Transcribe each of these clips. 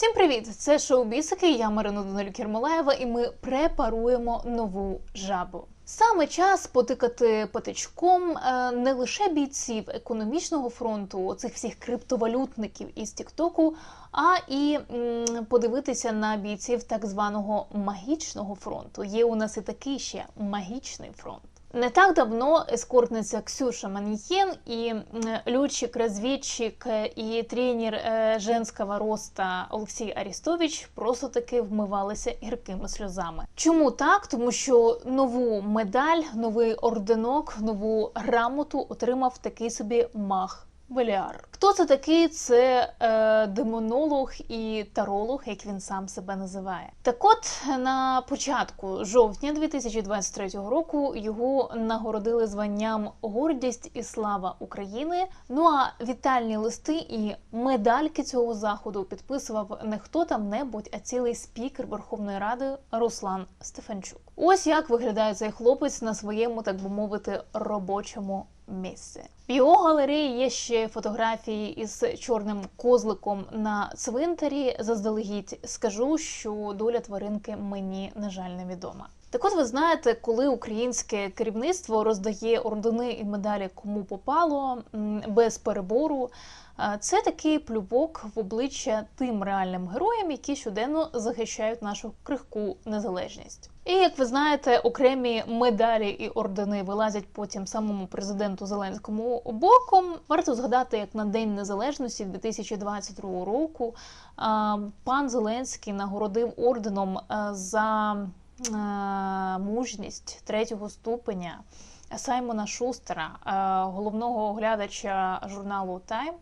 Всім привіт! Це шоу Бісики. Я Марина Данилюк Кермолаєва, і ми препаруємо нову жабу. Саме час потикати патичком е, не лише бійців економічного фронту, оцих всіх криптовалютників із Тіктоку, а і подивитися на бійців так званого магічного фронту. Є у нас і такий ще магічний фронт. Не так давно ескортниця Ксюша Маньєн і розвідчик і тренер е, женського роста Олексій Арістович просто таки вмивалися гіркими сльозами. Чому так? Тому що нову медаль, новий орденок, нову грамоту отримав такий собі мах. Веліар. Хто це такий? Це е, демонолог і таролог, як він сам себе називає. Так от на початку жовтня 2023 року його нагородили званням Гордість і слава України. Ну а вітальні листи і медальки цього заходу підписував не хто там небудь, а цілий спікер Верховної Ради Руслан Стефанчук. Ось як виглядає цей хлопець на своєму, так би мовити, робочому місці. В його галереї є ще фотографії із чорним козликом на цвинтарі. Заздалегідь скажу, що доля тваринки мені на жаль невідома. Так от ви знаєте, коли українське керівництво роздає ордени і медалі кому попало без перебору. Це такий плювок в обличчя тим реальним героям, які щоденно захищають нашу крихку незалежність. І як ви знаєте, окремі медалі і ордени вилазять потім самому президенту Зеленському боком. Варто згадати, як на День Незалежності 2022 року пан Зеленський нагородив орденом за мужність третього ступеня Саймона Шустера, головного оглядача журналу Тайм.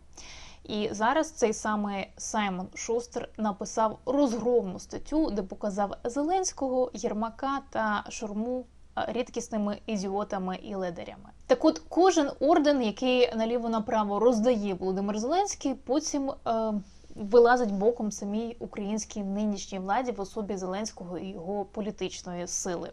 І зараз цей самий Саймон Шустер написав розгромну статтю, де показав Зеленського, Єрмака та Шурму е, рідкісними ідіотами і ледарями. Так от кожен орден, який наліво направо роздає Володимир Зеленський, потім е, вилазить боком самій українській нинішній владі в особі Зеленського і його політичної сили.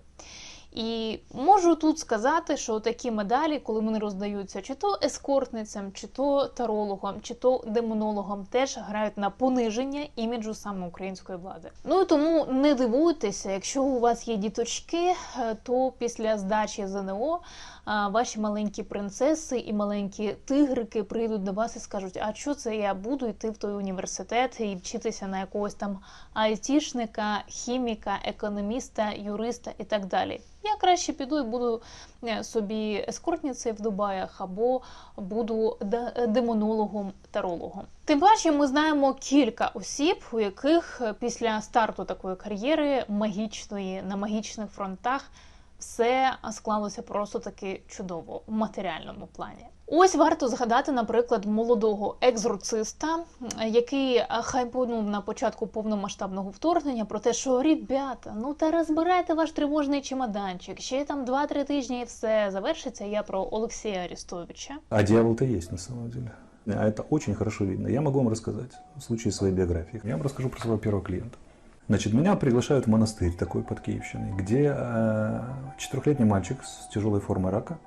І можу тут сказати, що такі медалі, коли вони роздаються чи то ескортницям, чи то тарологам, чи то демонологам, теж грають на пониження іміджу саме української влади. Ну і тому не дивуйтеся, якщо у вас є діточки, е, то після здачі ЗНО ваші маленькі принцеси і маленькі тигрики прийдуть до вас і скажуть: а що це я буду йти в той університет і вчитися на якогось там айтішника, хіміка, економіста, юриста і так далі. Я краще піду і буду е, собі ескортницею в Дубаях або буду де- демонологом тарологом. Тим паче, ми знаємо кілька осіб, у яких після старту такої кар'єри магічної на магічних фронтах все склалося просто таки чудово в матеріальному плані. Ось варто згадати, наприклад, молодого екзорциста, який е, хайпонув на початку повномасштабного вторгнення про те, що ребята, ну та розбирайте ваш тривожний чемоданчик. Ще там 2-3 тижні і все завершиться. Я про Олексія Арістовича. А дьявол-то есть на самом деле. А это очень хорошо видно. Я могу вам рассказать в случае своей биографии. Я вам расскажу про своего первого клиента. Значит, меня приглашают в монастырь такой под Киевщиной, где э, четырехлетний мальчик с тяжелой формой рака.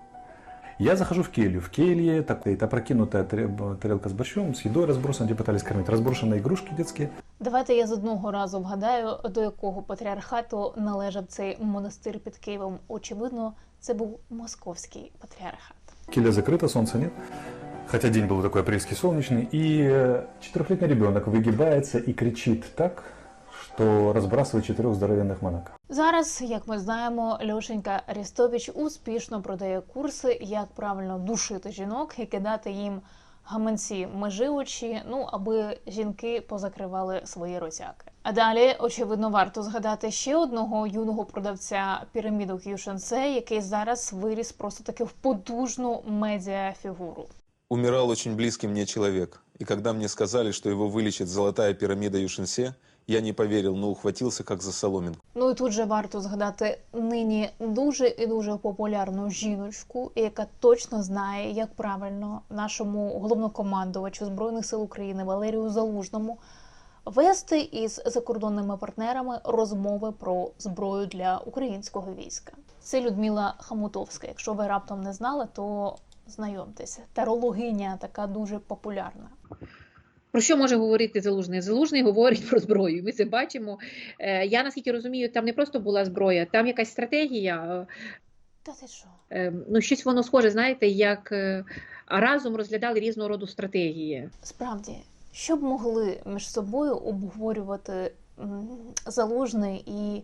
Я захожу в келью. В келье так, это опрокинутая тарел- тарелка с борщом, с едой разбросана, где пытались кормить. Разброшенные игрушки детские. Давайте я з одного разу вгадаю, до якого патріархату належав цей монастир під Києвом. Очевидно, це був московський патріархат. Келья закрыта, солнца нет. Хотя день был такой апрельский солнечный. И э, четырехлетний ребенок выгибается и кричит так, что разбрасывает четырех здоровенных монахов. Зараз, як ми знаємо, Льошенька Арістович успішно продає курси, як правильно душити жінок і кидати їм гаманці межи очі, ну аби жінки позакривали свої розяки. А далі, очевидно, варто згадати ще одного юного продавця пірамідок Юшенсе, який зараз виріс просто таки в потужну медіафігуру. Умирал очень близкий мне человек. И когда мне сказали, что его вылечит золотая пирамида Юшинсе, я не поверил, но ухватился как за соломинку. Ну і тут же варто згадати нині дуже і дуже популярну жіночку, яка точно знає, як правильно нашому головнокомандувачу збройних сил України Валерію Залужному вести із закордонними партнерами розмови про зброю для українського війська. Це Людмила Хамутовська. Якщо ви раптом не знали, то знайомтеся. Тарологиня така дуже популярна. Про що може говорити залужний? Залужний говорить про зброю. Ми це бачимо. Е, Я наскільки розумію, там не просто була зброя, там якась стратегія. Та ти що? е, Ну, щось воно схоже, знаєте, як е, разом розглядали різного роду стратегії. Справді, що б могли між собою обговорювати Залужний і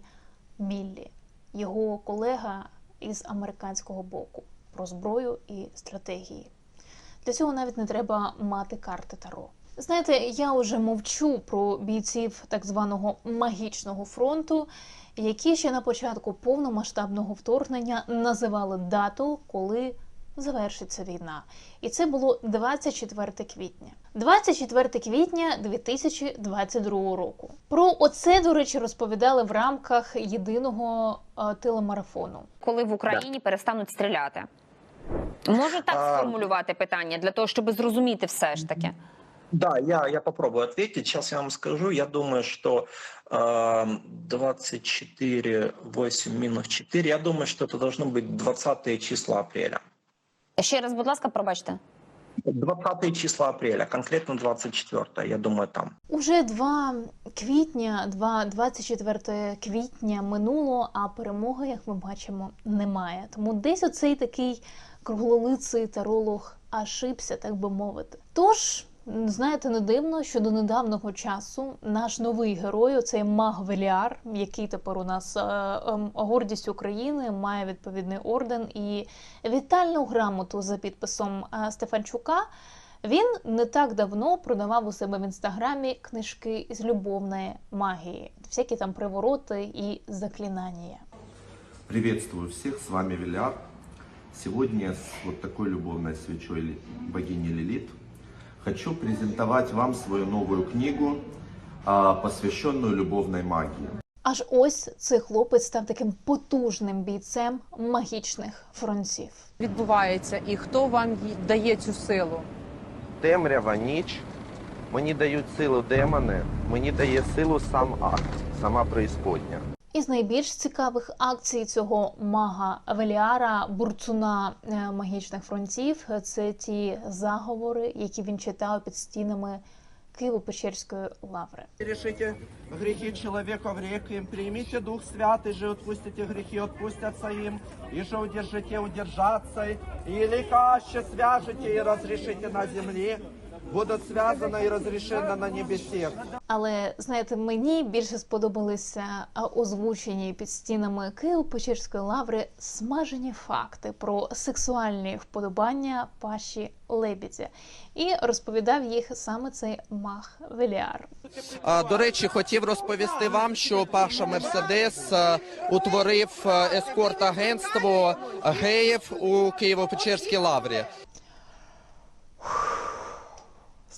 Міллі, його колега із американського боку, про зброю і стратегії. Для цього навіть не треба мати карти Таро. Знаєте, я вже мовчу про бійців так званого магічного фронту, які ще на початку повномасштабного вторгнення називали дату, коли завершиться війна. І це було 24 квітня. 24 квітня 2022 року. Про оце, до речі, розповідали в рамках єдиного е, телемарафону. коли в Україні перестануть стріляти? Можу так А, сформулювати питання для того, щоб зрозуміти все ж таки. Да, я, я попробую ответить. Сейчас я вам скажу. Я думаю, что э, 24, 8 минус 4, я думаю, что это должно быть 20 числа апреля. Ще раз, будь ласка, пробачте. 20 числа апреля, конкретно 24, я думаю, там. Уже 2 квітня, 2, 24 квітня минуло, а перемоги, як ми бачимо, немає. Тому десь оцей такий круглолиций таролог ошибся, так би мовити. Тож, м, знаєте, не дивно, що до недавнього часу наш новий герой, оцей маг Веліар, який тепер у нас е, ем, гордість України, має відповідний орден і вітальну грамоту за підписом е, Стефанчука. Він не так давно продавав у себе в інстаграмі книжки з любовної магії, всякі там привороти і заклинання. Приветствую всех, с вами Виляр. Сегодня с вот такой любовной свечой богини Лилит хочу презентовать вам свою новую книгу, посвященную любовной магии. Аж ось цей хлопець став таким потужним бійцем магічних фронтів. відбувається і хто вам дає цю силу? темрява, ніч. Мені дають силу демони, мені дає силу сам акт, сама преісподня. Із найбільш цікавих акцій цього мага Веліара, бурцуна е, магічних фронтів, це ті заговори, які він читав під стінами Києво-Печерської лаври. Решите грехи человека в реквием, примите Дух Святый же, отпустите грехи, отпустятся им, и же удержите, удержаться, и ликаще свяжете и разрешите на земле, будут связаны и разрешены на небесе. Але знаєте, мені більше сподобалися озвучені під стінами Києво-Печерської лаври смажені факти про сексуальні вподобання Паші Лебідя. І розповідав їх саме цей мах Веліар. А, До речі, хотів розповісти вам, що Паша Мерседес утворив ескорт-агентство геїв у Києво-Печерській лаврі.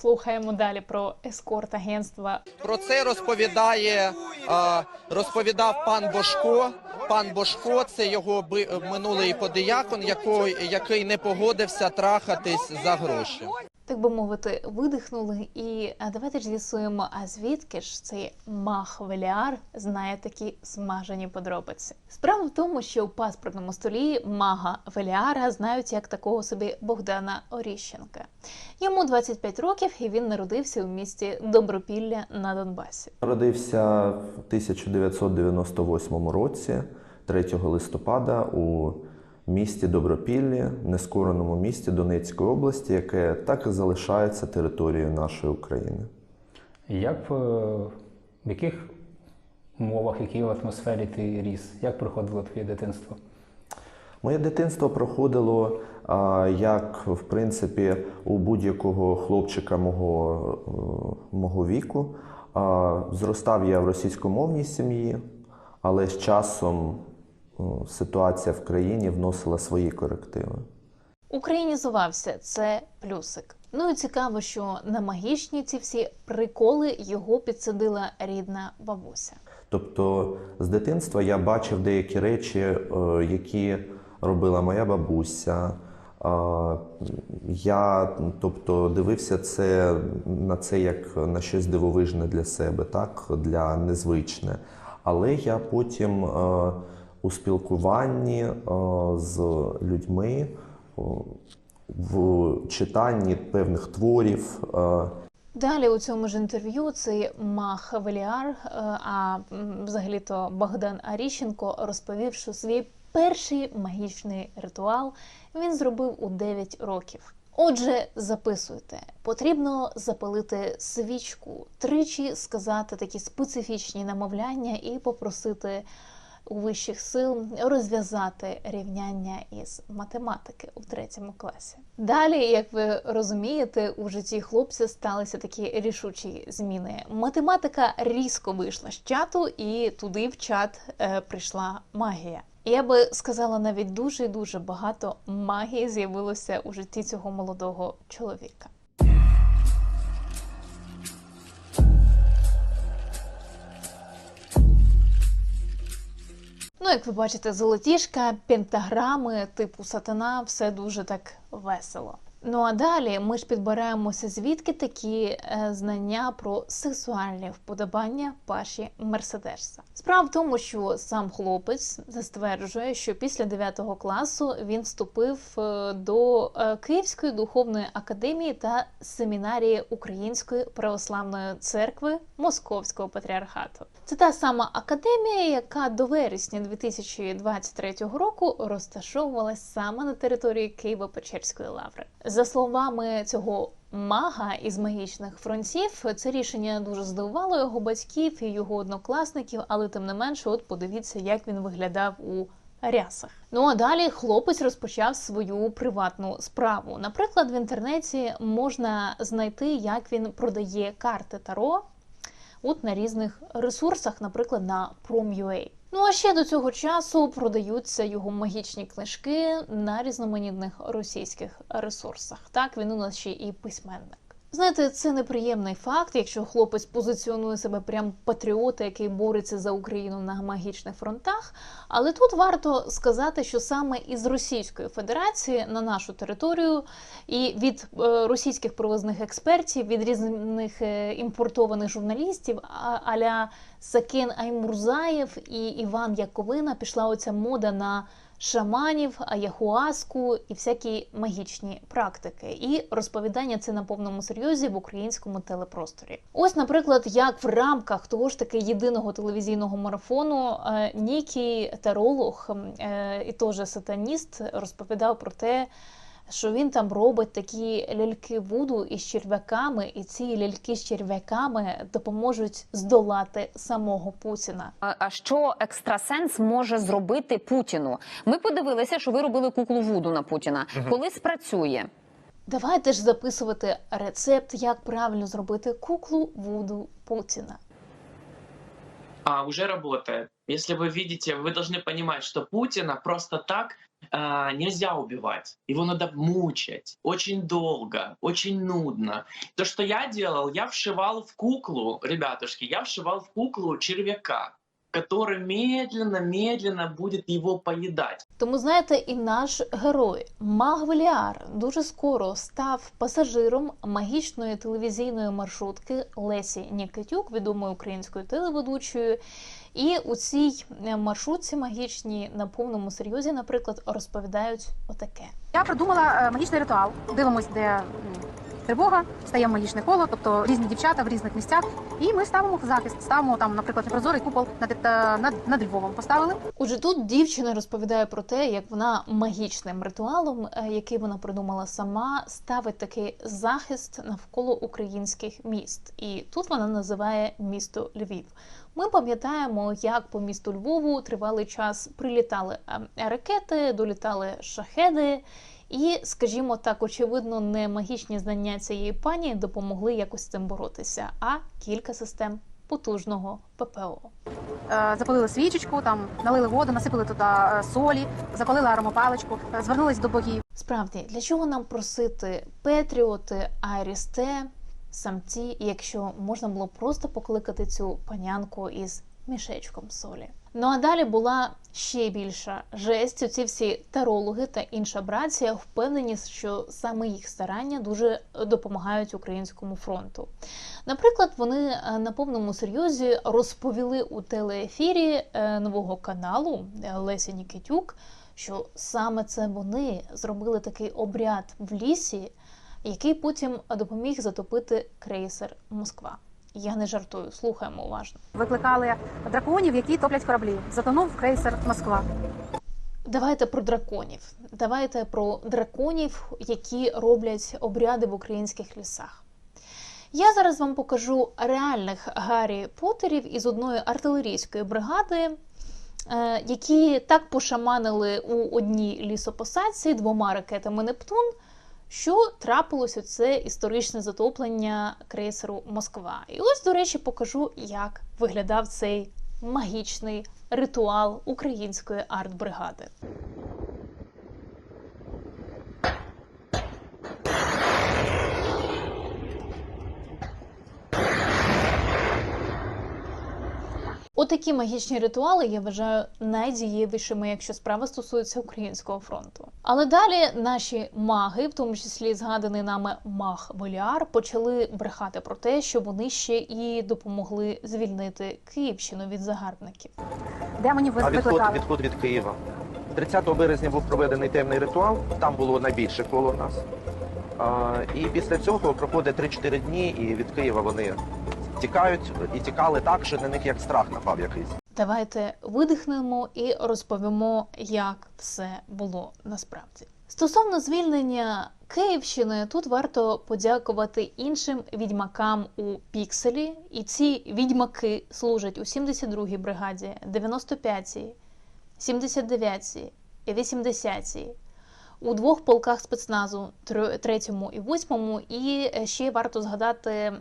Слухаємо далі про ескорт агентства. Про це розповідає розповідав пан Бошко. Пан Бошко це його би- минулий подиякон, який не погодився трахатись за гроші. Так би мовити, видихнули, і давайте ж з'ясуємо, а звідки ж цей мах Веліар знає такі смажені подробиці. Справа в тому, що у паспортному столі мага Веліара знають як такого собі Богдана Оріщенка. Йому 25 років, і він народився у місті Добропілля на Донбасі. Народився в 1998 році, 3 листопада, у місті Добропіллі, нескореному місті Донецької області, яке так і залишається територією нашої України. Як, е, в яких умовах, в якій атмосфері ти ріс? Як проходило твоє дитинство? Моє дитинство проходило як, в принципі, у будь-якого хлопчика мого, е, мого віку. Зростав я в російськомовній сім'ї, але з часом ситуація в країні вносила свої корективи. Українізувався це плюсик. Ну і цікаво, що на магічні ці всі приколи його підсадила рідна бабуся. Тобто з дитинства я бачив деякі речі, е, які робила моя бабуся. Я тобто, дивився це, на це як на щось дивовижне для себе, так? для незвичне. Але я потім е, у спілкуванні е, з людьми, в читанні певних творів, е, Далі у цьому ж інтерв'ю цей Мах Веліар, е, а взагалі-то Богдан Аріщенко розповів, що свій перший магічний ритуал він зробив у 9 років. Отже, записуйте, потрібно запалити свічку, тричі сказати такі специфічні намовляння і попросити вищих сил розв'язати рівняння із математики у третьому класі. Далі, як ви розумієте, у житті хлопця сталися такі рішучі зміни. Математика різко вийшла з чату, і туди в чат е, прийшла магія. Я би сказала, навіть дуже дуже багато магії з'явилося у житті цього молодого чоловіка. Ну, як ви бачите, золотішка, пентаграми, типу сатана, все дуже так весело. Ну а далі ми ж підбираємося, звідки такі е, знання про сексуальні вподобання Паші Мерседеса. Справа в тому, що сам хлопець стверджує, що після 9 класу він вступив е, до е, Київської духовної академії та семінарії Української православної церкви Московського патріархату. Це та сама академія, яка до вересня 2023 року розташовувалась саме на території Києво-Печерської лаври. За словами цього мага із магічних фронтів, це рішення дуже здивувало його батьків і його однокласників, але тим не менше, от подивіться, як він виглядав у рясах. Ну а далі хлопець розпочав свою приватну справу. Наприклад, в інтернеті можна знайти, як він продає карти Таро от на різних ресурсах, наприклад, на Prom.ua. Ну а ще до цього часу продаються його магічні книжки на різноманітних російських ресурсах. Так він у нас ще і письменник. Знаєте, це неприємний факт, якщо хлопець позиціонує себе прям патріота, який бореться за Україну на магічних фронтах. Але тут варто сказати, що саме із Російської Федерації на нашу територію і від е, російських привозних експертів, від різних е, імпортованих журналістів, аля Сакен Аймурзаєв і Іван Яковина пішла оця мода на шаманів, аяхуаску і всякі магічні практики, і розповідання це на повному серйозі в українському телепросторі. Ось, наприклад, як в рамках того ж таки єдиного телевізійного марафону е, Нікі Таролог е, і теж сатаніст розповідав про те Що він там робить такі ляльки вуду із черв'яками, і ці ляльки з черв'яками допоможуть здолати самого Путіна. А а що екстрасенс може зробити Путіну? Ми подивилися, що ви робили куклу Вуду на Путіна. Коли спрацює? Давайте ж записувати рецепт, як правильно зробити куклу Вуду Путіна. а, уже работает. Если вы видите, вы должны понимать, что Путина просто так а, нельзя убивать. Его надо мучать очень долго, очень нудно. То, что я делал, я вшивал в куклу, ребятушки, я вшивал в куклу червяка, который медленно-медленно будет его поедать. Тому знаєте, і наш герой Маг Веліар дуже скоро став пасажиром магічної телевізійної маршрутки Лесі Нікітюк, відомої українською телеведучою. І у цій е, маршрутці магічній на повному серйозі, наприклад, розповідають отаке. Я придумала е, магічний ритуал. Дивимось, де м, тривога, стає магічне коло, тобто різні дівчата в різних місцях. І ми ставимо захист. Ставимо там, наприклад, прозорий купол над, е, над, над Львовом. Поставили. Отже, тут дівчина розповідає про те, як вона магічним ритуалом, е, який вона придумала сама, ставить такий захист навколо українських міст. І тут вона називає місто Львів. Ми пам'ятаємо, як по місту Львову тривалий час прилітали е, ракети, долітали шахеди. І, скажімо так, очевидно, не магічні знання цієї пані допомогли якось з цим боротися, а кілька систем потужного ППО. Е, Запалили свічечку, там налили воду, насипали туди е, солі, запалили аромопаличку, е, звернулись до богів. Справді, для чого нам просити Петріоти, Айрісте, самці, якщо можна було просто покликати цю панянку із мішечком солі? Ну а далі була ще більша жесть. Оці всі тарологи та інша брація впевнені, що саме їх старання дуже допомагають українському фронту. Наприклад, вони е, на повному серйозі розповіли у телеефірі е, нового каналу е, Лесі Нікітюк, що саме це вони зробили такий обряд в лісі, який потім допоміг затопити крейсер Москва. Я не жартую, слухаємо уважно. Викликали драконів, які топлять кораблі. Затонув крейсер Москва. Давайте про драконів. Давайте про драконів, які роблять обряди в українських лісах. Я зараз вам покажу реальних Гаррі Поттерів із одної артилерійської бригади, е, які так пошаманили у одній лісопосадці двома ракетами Нептун, що трапилося це історичне затоплення крейсеру Москва. І ось, до речі, покажу, як виглядав цей магічний ритуал української артбригади. Отакі магічні ритуали я вважаю найдієвішими, якщо справа стосується українського фронту. Але далі наші маги, в тому числі згаданий нами маг Беліар, почали брехати про те, що вони ще і допомогли звільнити Київщину від загарбників. Демонів ви А відход, відход від Києва. 30 березня був проведений темний ритуал, там було найбільше коло нас. А, і після цього проходить 3-4 дні, і від Києва вони тікають і тікали так, що на них як страх напав якийсь. Давайте видихнемо і розповімо, як все було насправді. Стосовно звільнення Київщини, тут варто подякувати іншим відьмакам у Пікселі. І ці відьмаки служать у 72-й бригаді, 95-й, 79-й і 80-й. У двох полках спецназу, тр- третьому і восьмому, і ще варто згадати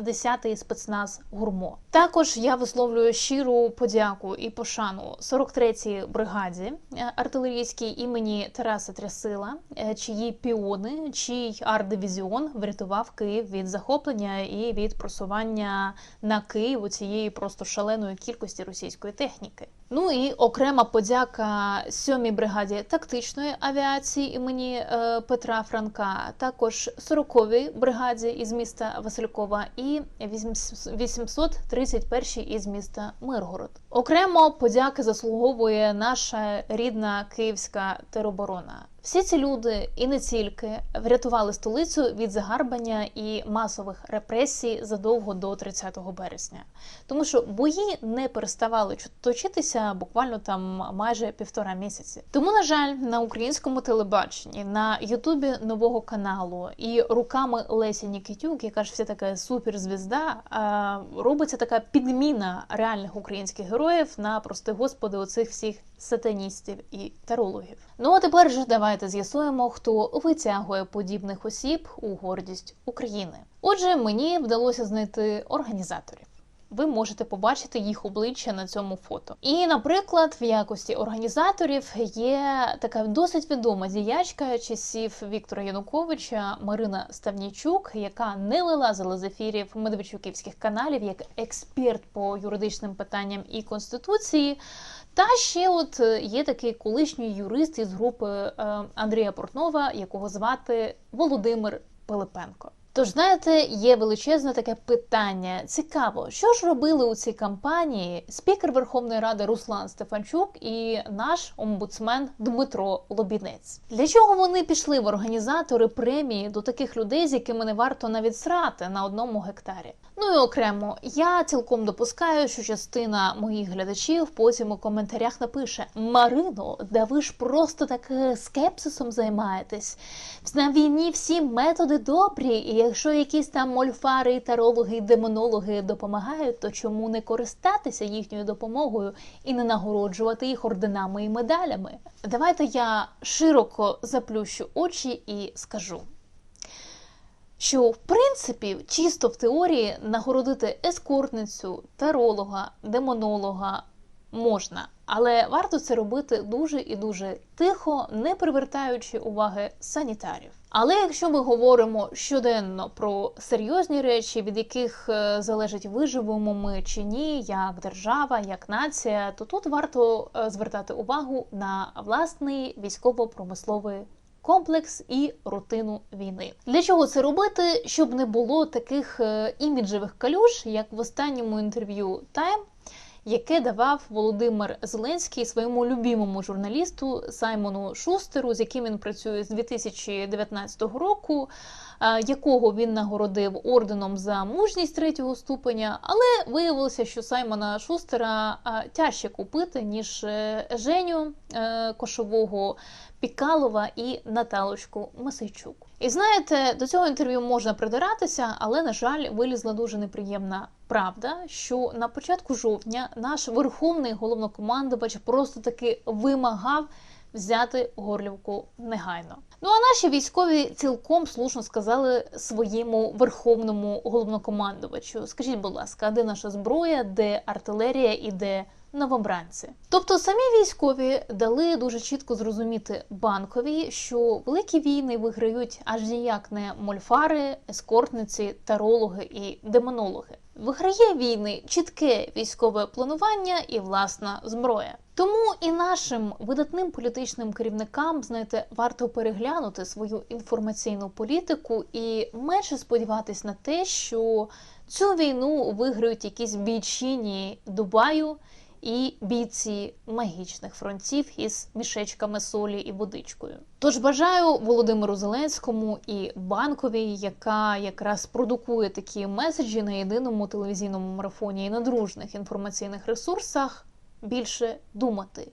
10-й спецназ гурмо. Також я висловлюю щиру подяку і пошану 43-й бригаді е, артилерійській імені Тараса Трясила, е, чиї піони, чий арт-дивізіон врятував Київ від захоплення і від просування на Київ у цієї просто шаленої кількості російської техніки. Ну і окрема подяка 7-й бригаді тактичної авіації імені е, Петра Франка, також 40-й бригаді із міста Василькова і 831-й із міста Миргород. Окремо подяки заслуговує наша рідна київська тероборона. Всі ці люди і не тільки врятували столицю від загарбання і масових репресій задовго до 30 березня, тому що бої не переставали точитися буквально там майже півтора місяці. Тому, на жаль, на українському телебаченні, на Ютубі нового каналу і руками Лесі Нікітюк, яка ж вся така суперзвізда, робиться така підміна реальних українських героїв на прости господи оцих всіх сатаністів і тарологів. Ну а тепер же давайте з'ясуємо, хто витягує подібних осіб у гордість України. Отже, мені вдалося знайти організаторів. Ви можете побачити їх обличчя на цьому фото. І, наприклад, в якості організаторів є така досить відома діячка часів Віктора Януковича Марина Ставнічук, яка не вилазила з ефірів медведчуківських каналів як експерт по юридичним питанням і конституції. Та ще от е, є такий колишній юрист із групи е, Андрія Портнова, якого звати Володимир Пилипенко. Тож, знаєте, є величезне таке питання. Цікаво, що ж робили у цій кампанії спікер Верховної Ради Руслан Стефанчук і наш омбудсмен Дмитро Лобінець. Для чого вони пішли в організатори премії до таких людей, з якими не варто навіть срати на одному гектарі? Ну і окремо, я цілком допускаю, що частина моїх глядачів потім у коментарях напише: Марино, да ви ж просто так е, скепсисом займаєтесь. На війні всі методи добрі, і якщо якісь там мольфари, тарологи і демонологи допомагають, то чому не користатися їхньою допомогою і не нагороджувати їх орденами і медалями? Давайте я широко заплющу очі і скажу що в принципі чисто в теорії нагородити ескортницю, таролога, демонолога можна, але варто це робити дуже і дуже тихо, не привертаючи уваги санітарів. Але якщо ми говоримо щоденно про серйозні речі, від яких е, залежить виживемо ми чи ні, як держава, як нація, то тут варто е, звертати увагу на власний військово-промисловий комплекс і рутину війни. Для чого це робити? Щоб не було таких е, іміджевих калюж, як в останньому інтерв'ю Time, яке давав Володимир Зеленський своєму любімому журналісту Саймону Шустеру, з яким він працює з 2019 року, е, якого він нагородив орденом за мужність третього ступеня. Але виявилося, що Саймона Шустера е, тяжче купити, ніж е, Женю Кошового, Пікалова і Наталочку Масейчук. І знаєте, до цього інтерв'ю можна придиратися, але на жаль, вилізла дуже неприємна правда, що на початку жовтня наш верховний головнокомандувач просто таки вимагав взяти Горлівку негайно. Ну а наші військові цілком слушно сказали своєму верховному головнокомандувачу: скажіть, будь ласка, де наша зброя, де артилерія і де новобранці? Тобто самі військові дали дуже чітко зрозуміти банкові, що великі війни виграють аж ніяк не мольфари, ескортниці, тарологи і демонологи. Виграє війни чітке військове планування і власна зброя. Тому і нашим видатним політичним керівникам, знаєте, варто переглянути свою інформаційну політику і менше сподіватись на те, що цю війну виграють якісь бійчині Дубаю і бійці магічних фронтів із мішечками солі і водичкою. Тож бажаю Володимиру Зеленському і банковій, яка якраз продукує такі меседжі на єдиному телевізійному марафоні і на дружних інформаційних ресурсах, більше думати.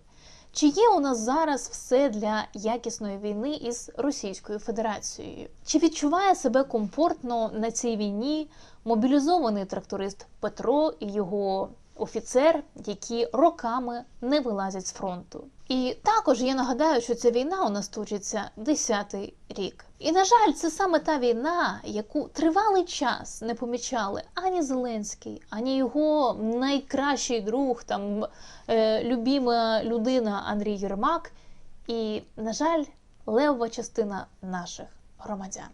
Чи є у нас зараз все для якісної війни із Російською Федерацією? Чи відчуває себе комфортно на цій війні мобілізований тракторист Петро і його офіцер, які роками не вилазять з фронту? І також я нагадаю, що ця війна у нас точиться 10-й рік. І на жаль, це саме та війна, яку тривалий час не помічали ані Зеленський, ані його найкращий друг, там е, любима людина Андрій Єрмак, і, на жаль, левова частина наших громадян.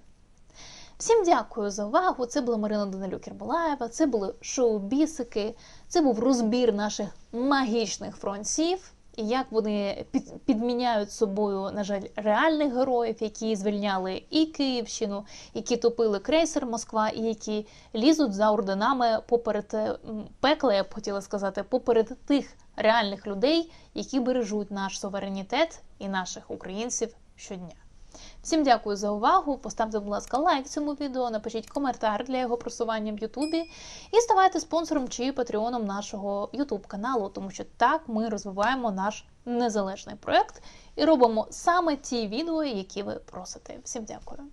Всім дякую за увагу. Це була Марина Данилюк Кербалаєва, це були шоу-бісики, це був розбір наших магічних фронтів. І як вони під, підміняють собою, на жаль, реальних героїв, які звільняли і Київщину, які топили крейсер Москва, і які лізуть за орденами поперед пекла, я б хотіла сказати, поперед тих реальних людей, які бережуть наш суверенітет і наших українців щодня. Всім дякую за увагу. Поставте, будь ласка, лайк цьому відео, напишіть коментар для його просування в Ютубі і ставайте спонсором чи патреоном нашого Ютуб каналу, тому що так ми розвиваємо наш незалежний проект і робимо саме ті відео, які ви просите. Всім дякую.